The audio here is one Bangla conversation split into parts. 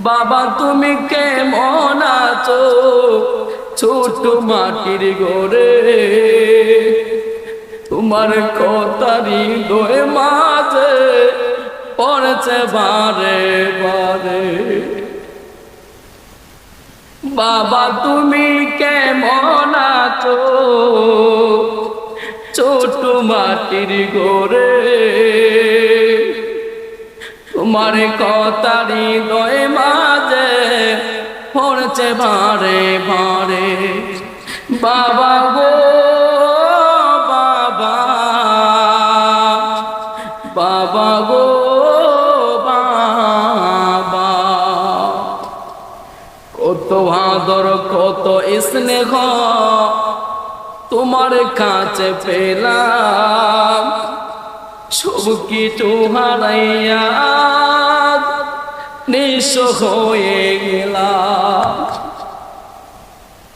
বাবা, তুমি কেমন আছো? ছোট মাটির গড়ে তোমার কথারি দোয়ে মাঝে পড়েছে বারে বারে। বাবা, তুমি কেমন আছো? ছোট মাটির গোরে তোমার কথারি দয়ে পড়ছে বারে বারে। বাবা গো, বাবা। বাবা গো, বাবা। কত আদর, কত স্নেহ তোমার কাছে পেলাম। সব কিছু হারাইয়া নিঃস হয়ে গেলাম।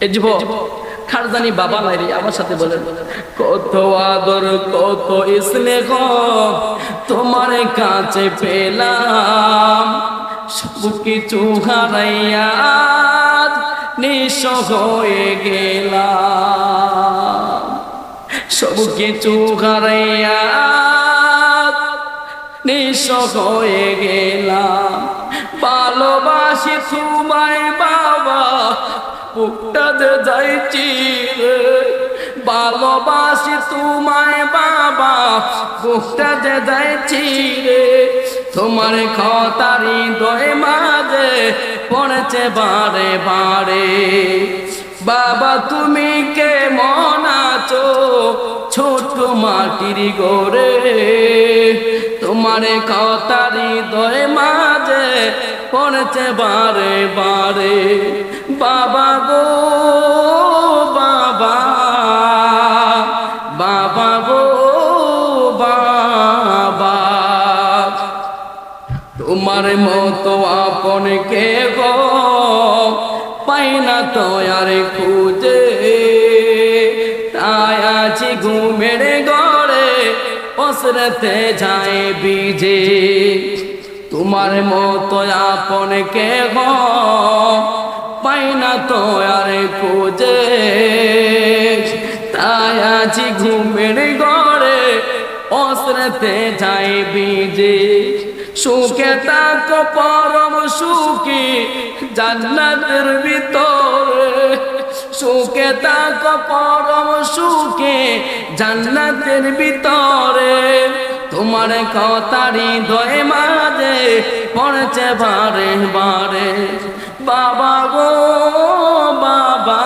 এ যুব খারদানি বাবা নাই আমার সাথে বলেন। কত আদর, কত স্নেহ তোমার কাছে পেলাম। সব কিছু হারাইয়া নিঃস হয়ে গেলাম। সব কিছু হারাইয়া নিঃস হয়ে গেলাম। ভালোবাসি তোমায় বাবা বুকটা যাইছি ভালোবাসি তোমায় বাবা বুকটা যাইছি রে তোমার খতারি দয়ে মাঝে পড়েছে বারে বারে। বাবা, তুমি কে মন আছো? ছোট মাটির গোরে তোমার কথারি দয়ে মাঝে পড়েছে বারে বারে। বাবা গো, বাবা বাবা গো, বাবা। তোমার মতো আপন কে গো? পাই না তো আর খুঁজে। তাই আছি ঘুমের অসরতে যায় বিজে। তোমার মতো আপন কে গো পাই না তো আর খুঁজে। তাই আছি ঘুমের গড়ে অসরতে যায় বিজে। সুখে তাক পরম সুখী, জান্নাতের ভিতরে। সুখে তাক পরম সুখে জান্নাতের ভিতরে। তোমার কথারি দয়ে মাঝে পড়েছে বারে বারে। বাবা গো বাবা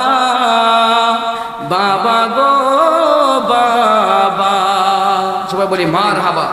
বাবা গো বাবা। সবাই বলি মার হাবা